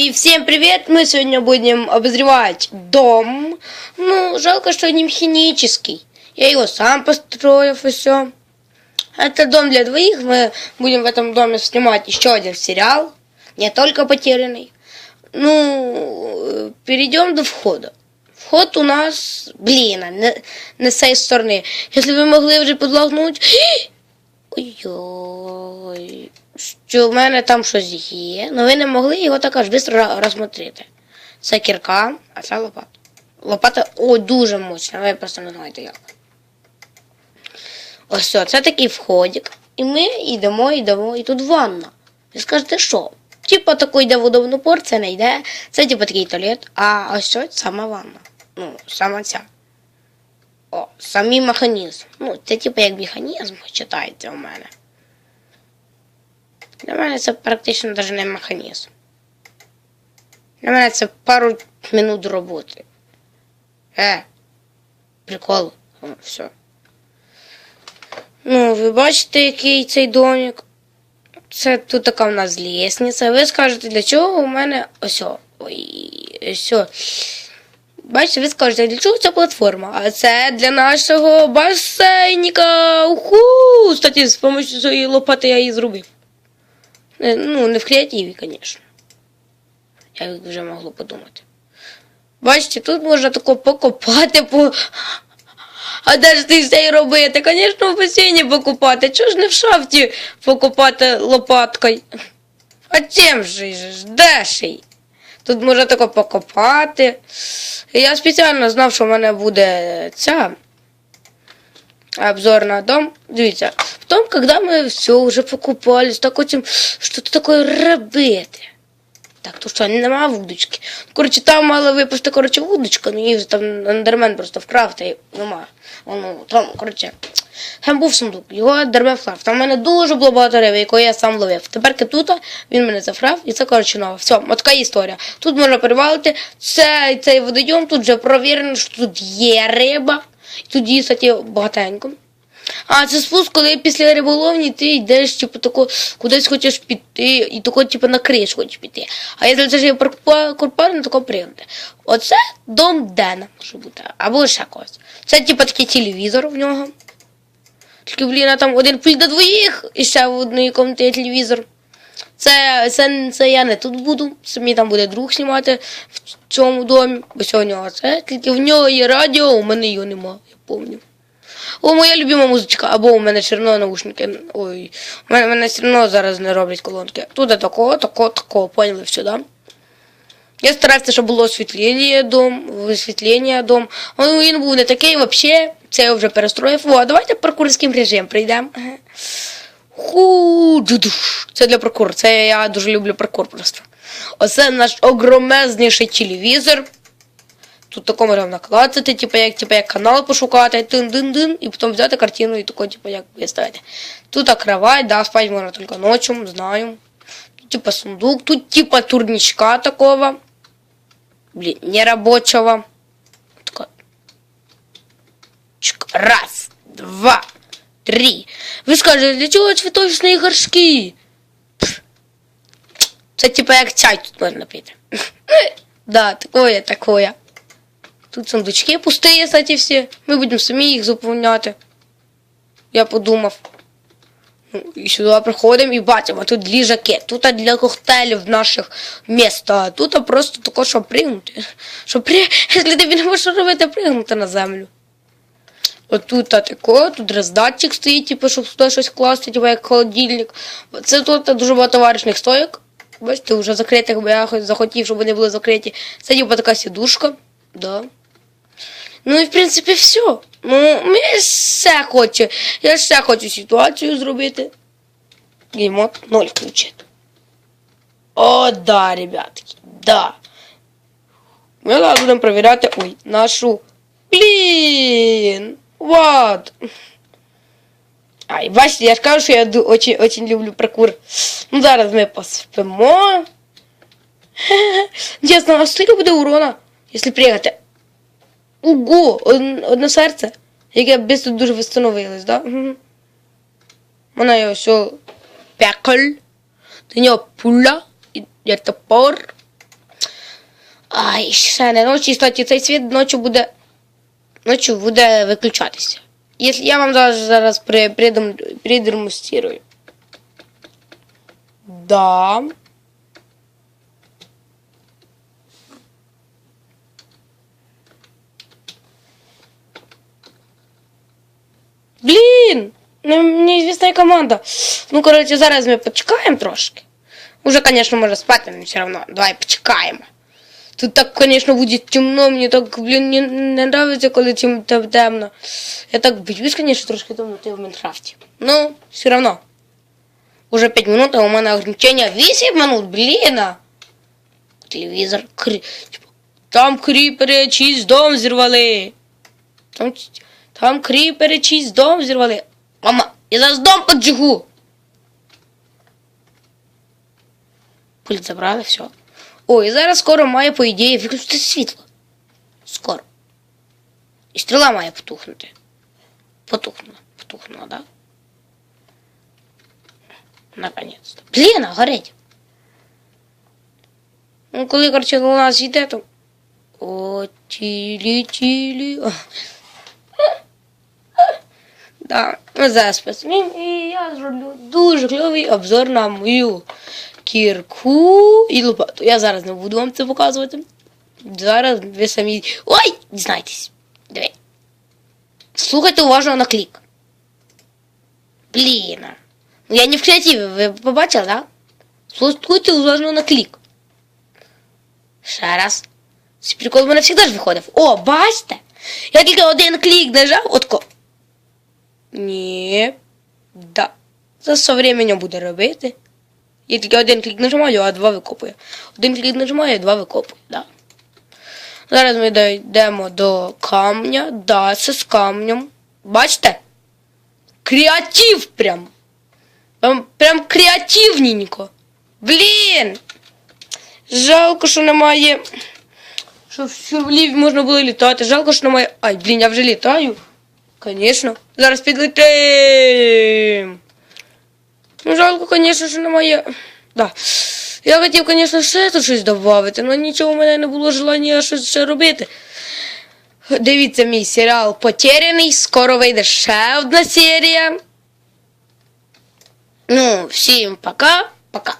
И всем привет! Мы сегодня будем обозревать дом. Ну, жалко, что не механический. Я его сам построил и все. Это дом для двоих. Мы будем в этом доме снимать еще один сериал. Не только потерянный. Ну, перейдем до входа. Вход у нас, блін, не, не з цієї сторони. Якщо ви могли вже підлагнути. Ой-ой. Що в мене там щось є. Ну ви не могли його так аж швидко розсмотрити. Це кірка, а це лопата. Лопата о, дуже мощна, ви просто не знаєте як. Ось все, це такий входик. І ми йдемо, йдемо, і тут ванна. Ви скажете, що? Типа такий йде водонапор, це не йде. Це типа такий туалет, а ось що сама ванна. Ну, сама ця. О, самий механізм. Ну, це типу як механізм читається у мене. Для мене це практично навіть не механізм. Для мене це пару минут роботи. Е, прикол. Все. Ну, ви бачите, який цей домик. Це тут така в нас лісниця. Ви скажете, для чого у мене ось. Ой, ось. Бачите, ви скажете, для чого ця платформа? А це для нашого басейніка. Уху! Кстати, з допомогою цієї лопати я її зробив. Е, Ну, не в креативі, звісно. Як вже могло подумати. Бачите, тут можна тако покопати по. А де ж ти все й робити? Звісно, в басейні покопати. Чого ж не в шафті покопати лопаткою? А чим же ж? Де ж? Тут можна тако покопати. Я спеціально знав, що в мене буде ця обзор на дом. Дивіться, в том, когда мы все уже покупались, так хотим что-то такое робити. Так, то що, нема вудочки. Коротше, там мала випасти, коротше, вудочка, ну її там андермен просто вкрав, та й нема. Воно, там, коротше, там був сундук, його андермен вкрав. Там в мене дуже було багато риби, якої я сам ловив. Тепер тут він мене зафрав, і це, коротше, нова. Все, така історія. Тут можна перевалити, цей, цей водойом, тут вже провірено, що тут є риба. І тут її, кстати, багатенько. А це спуск, коли після риболовні ти йдеш, типу, тако, кудись хочеш піти, і тако, типу, на криш хочеш піти. А якщо це ж є курпар, на тако пригнути. Оце дом Дена може бути, або ще когось. Це, типу, такий телевізор в нього. Тільки, блін, а там один пульт до двоїх, і ще в одній кімнаті є телевізор. Це, це, це я не тут буду, самі там буде друг знімати в цьому домі, бо сьогодні це. Тільки в нього є радіо, у мене його нема, я пам'ятаю. О, моя любима музичка, або у мене все одно наушники. Ой, у мене, мене все одно зараз не роблять колонки. Тут такого, такого, такого, поняли все, да? Я старався, щоб було освітлення дом, освітлення дом. Він був не такий взагалі. Це я вже перестроїв. О, давайте паркурським режим прийдемо. Це для паркуру. Це я дуже люблю паркур просто. Оце наш огромезніший телевізор. Тут тако можна наклацати, типу як, типу, як канал пошукати, тин-дин-дин, і потім взяти картину і тако, типу, як виставити. Тут кровать, да, спать можна тільки ночью, знаю. Тут типа сундук, тут типа турничка такого. Блин, нерабочего. Тако. Раз, два, три. Ви скажете, для чого цвіточні горшки? Це типа як чай тут можна пити. Да, такое, такое. Тут сундучки пусті, кстати, всі. Ми будемо самі їх заповняти. Я подумав. Ну, і сюди приходимо і бачимо, тут ліжаки, тут для коктейлів наших міста, а тут просто тако, щоб пригнути. Щоб при... Якщо тобі не можеш робити, пригнути на землю. Отут тако, тут роздатчик стоїть, типу, щоб сюди щось класти, типу, як холодильник. Це тут дуже багато варочних стоїк. Бачите, вже закритих, бо я захотів, щоб вони були закриті. Це типу така сідушка. Да. Ну і в принципі все. Ну, я все хочу. Я ще хочу ситуацію зробити. Геймод 0 включити. О, да, ребятки, да. Ми зараз будемо перевіряти. Ой, нашу. Блін! Вот. Ай, бачите, я ж кажу, що я ду- очень, очень люблю паркур. Ну, зараз ми поспимо. Чесно, а скільки буде урона, якщо пригати? Ого, од- одне серце, яке без тут дуже встановилось, да? Мгм. Вона є ось о пекаль, до нього пуля, і є топор, Ай, ще не ночі, кстати, цей світ ночі буде. Ночі буде виключатися. Якщо я вам зараз, зараз при, придем, придемонструю. Да. Блін! Не- Неізвісна команда. Ну, коротше, зараз ми почекаємо трошки. Уже, конечно, може спати, але все одно. Давай почекаємо. Тут так, конечно, буде темно, мені так, блін, не, не нравиться, коли тем, тем, темно. Я так боюсь, конечно, трошки темноти в Майнкрафті. Ну, все одно. Уже 5 минут, а у мене ограничення 8 минут, блін. Телевізор, крі... Там кріпери чийсь дом зірвали. Там, там кріпери чийсь дом зірвали. Мама, я зараз дом поджигу. Пульт забрали, все. Ой, зараз скоро має, по ідеї, виключити світло. Скоро. І стріла має потухнути. Потухнула. Потухнула, да? Наконец-то. Блін, горить. Ну, коли, короче, луна зійде, то. О, тілі, тілі. Да, ну зараз посмім, і я зроблю дуже кльовий обзор на мою кірку і лопату. Я зараз не буду вам це показувати. Зараз ви самі. Ой! Дізнайтесь. Диви. Слухайте уважно на клік. Блін. Ну я не в креативі, ви побачили, так? Да? Слухайте уважно на клік. Ще раз. Цей прикол в мене завжди ж виходив. О, бачите? Я тільки один клік нажав, отко. Ні. Да. Це со временем буде робити. Я тільки один клік нажимаю, а два викопую. Один клік нажимаю, а два викопую. Да. Зараз ми дійдемо до камня. Да, це з камнем. Бачите? Креатив прям. Прям, прям креативненько. Блін! Жалко, що немає. Щоб в сюрлів можна було літати. Жалко, що немає. Ай, блін, я вже літаю. Конечно. Зараз підлетим. Ну, жалко, звісно, що немає. Да. Я хотів, звісно, ще тут щось додати, але нічого в мене не було желання щось ще робити. Дивіться мій серіал Потеряний, скоро вийде ще одна серія. Ну, всім пока, пока.